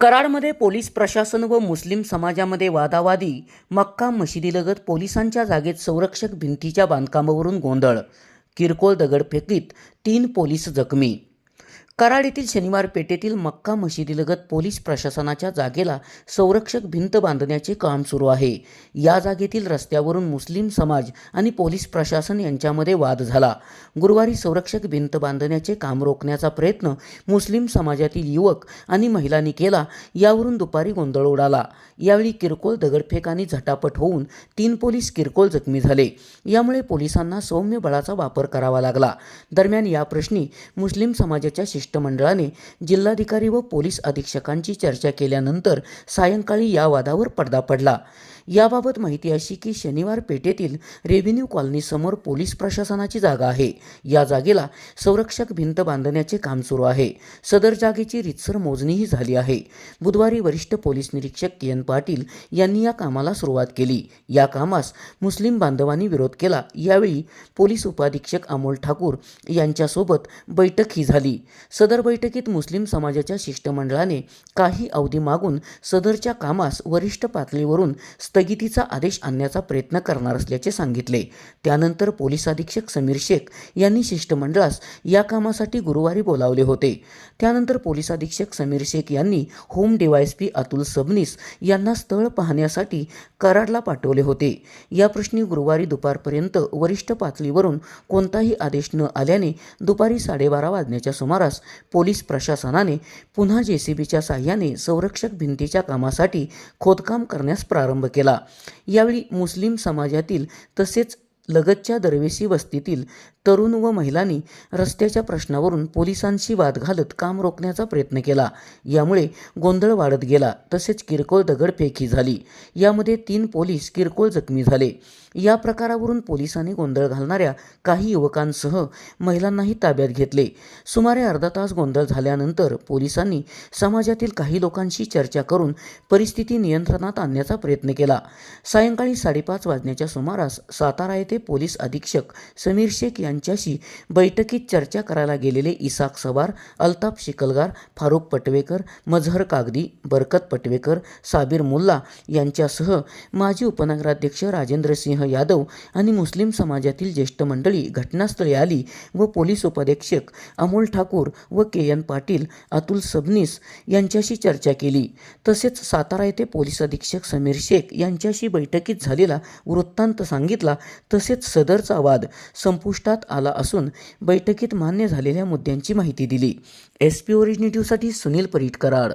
कराडमध्ये police प्रशासन व मुस्लिम समाजामध्ये वादावादी मक्का मशिदीलगत पोलिसांच्या जागेत संरक्षक भिंतीच्या बांधकामावरून गोंधळ किरकोळ दगडफेकीत तीन पोलीस जखमी कराड येथील शनिवार पेठेतील मक्का मशिदीलगत पोलीस प्रशासनाच्या जागेला संरक्षक भिंत बांधण्याचे काम सुरू आहे. या जागेतील रस्त्यावरून मुस्लिम समाज आणि पोलीस प्रशासन यांच्यामध्ये वाद झाला. गुरुवारी संरक्षक भिंत बांधण्याचे काम रोखण्याचा प्रयत्न मुस्लिम समाजातील युवक आणि महिलांनी केला यावरून दुपारी गोंधळ उडाला. यावेळी किरकोळ दगडफेक आणि झटापट होऊन तीन पोलीस किरकोळ जखमी झाले. यामुळे पोलिसांना सौम्य बळाचा वापर करावा लागला. दरम्यान या प्रश्नी मुस्लिम समाजाच्या शिष्टमंडळाने जिल्हाधिकारी व पोलीस अधीक्षकांची चर्चा केल्यानंतर सायंकाळी या वादावर पडदा पडला. याबाबत माहिती अशी की शनिवार पेठेतील रेव्हेन्यू कॉलनीसमोर पोलीस प्रशासनाची जागा आहे. या जागेला संरक्षक भिंत बांधण्याचे काम सुरू आहे. सदर जागेची रितसर मोजणीही झाली आहे. बुधवारी वरिष्ठ पोलीस निरीक्षक के एन पाटील यांनी या कामाला सुरुवात केली. या कामास मुस्लिम बांधवांनी विरोध केला. यावेळी पोलीस उपाधीक्षक अमोल ठाकूर यांच्यासोबत बैठक ही झाली. सदर बैठकीत मुस्लिम समाजाच्या शिष्टमंडळाने काही अवधी मागून सदरच्या कामास वरिष्ठ पातळीवरून स्थगितीचा आदेश आणण्याचा प्रयत्न करणार असल्याचे सांगितले. त्यानंतर पोलीस अधीक्षक समीर शेख यांनी शिष्टमंडळास या कामासाठी गुरुवारी बोलावले होते. त्यानंतर पोलीस अधीक्षक समीर शेख यांनी होम डीवायएसपी अतुल सबनीस यांना स्थळ पाहण्यासाठी कराडला पाठवले होते. या प्रश्नी गुरुवारी दुपारपर्यंत वरिष्ठ पातळीवरून कोणताही आदेश न आल्याने दुपारी साडेबारा वाजण्याच्या सुमारास पोलीस प्रशासनाने पुन्हा जेसीबीच्या साह्याने संरक्षक भिंतीच्या कामासाठी खोदकाम करण्यास प्रारंभ केला. यावेळी मुस्लिम समाजातील तसेच लगतच्या दरवेशी वस्तीतील तरुण व महिलांनी रस्त्याच्या प्रश्नावरून पोलिसांशी वाद घालत काम रोखण्याचा प्रयत्न केला. यामुळे गोंधळ वाढत गेला. तसेच किरकोळ दगडफेकी झाली. यामध्ये तीन पोलीस किरकोळ जखमी झाले. या प्रकारावरून पोलिसांनी गोंधळ घालणाऱ्या काही युवकांसह महिलांनाही ताब्यात घेतले. सुमारे अर्धा तास गोंधळ झाल्यानंतर पोलिसांनी समाजातील काही लोकांशी चर्चा करून परिस्थिती नियंत्रणात आणण्याचा प्रयत्न केला. सायंकाळी साडेपाच वाजण्याच्या सुमारास सातारा येथे पोलीस अधीक्षक समीर शेख यांच्याशी बैठकीत चर्चा करायला गेलेले इसाक सवार अल्ताफ शिकलगार फारुख पटवेकर मझहर कागदी बरकत पटवेकर साबीर मुल्ला यांच्यासह माजी उपनगराध्यक्ष राजेंद्र सिंह यादव आणि मुस्लिम समाजातील ज्येष्ठ मंडळी घटनास्थळी आली व पोलीस उपाधीक्षक अमोल ठाकूर व के एन पाटील अतुल सबनीस यांच्याशी चर्चा केली. तसेच सातारा येथे पोलीस अधीक्षक समीर शेख यांच्याशी बैठकीत झालेला वृत्तांत सांगितला. तसेच तसेच सदरचा वाद संपुष्टात आला असून बैठकीत मान्य झालेल्या मुद्द्यांची माहिती दिली. एस पी ओरिजिनेटिव्हसाठी सुनील परीटकराड.